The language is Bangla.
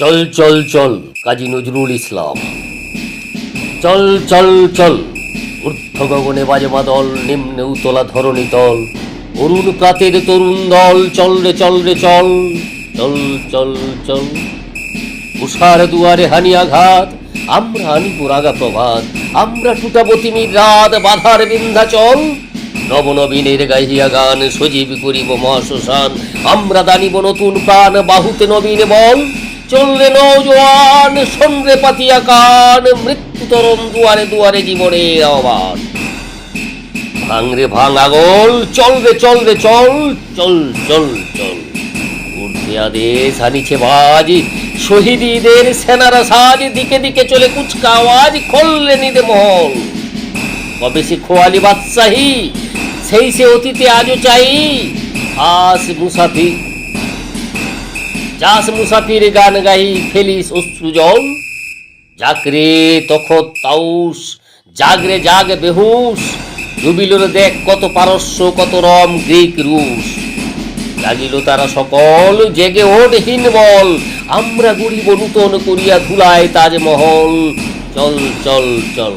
চল চল চল, কাজী নজরুল ইসলাম। চল চল চল ঊর্ধ্ব গগনে বাজে মাদল নিম্নে উতলা ধরণী তল অরুণ প্রাতের তরুণ দল, চল রে চল রে, চল চল চল চল। উষার দুয়ারে হানি আঘাত, আমরা আনিব রাগা প্রভাত, আমরা টুটাবো তিমির রাত, বাধার বিন্ধ্যাচল নবনবীনের গাহিয়া গান, সজীব করিব মহাশ্মশান, আমরা দানিব নতুন প্রাণ, বাহুতে নবীন বল। চললে নৌজোয়ান সন্দ্রে পাতিয়া কান মৃত্যু তরম দুয়ারে দুয়ারে জীবনের আহ্বান। ভাঙ রে ভাঙ আগল চল রে চল রে চল চল চল। চল উর্ধে আদেশ, আনিছে বাজ, শহীদীদের সেনারা সাজ, দিকে দিকে চলে কুচকা আওয়াজ, খোললে নিদে মহল। কবে সে খোয়ালি বাদশাহী, সেই সে অতীতে আজও চাই আস মুসাফির যাস মুসাফির গান গাই, ফেলিস অশ্রু জল। জাগরে তখত তাউস, জাগরে জাগ বেহুস। ডুবিল দেখ কত পারস্য, কত রম গ্রিক রুশ। জাগিল তারা সকল, জেগে ওঠ বল। আমরা গড়িব নূতন করিয়া ধুলায় তাজমহল। চল চল চল।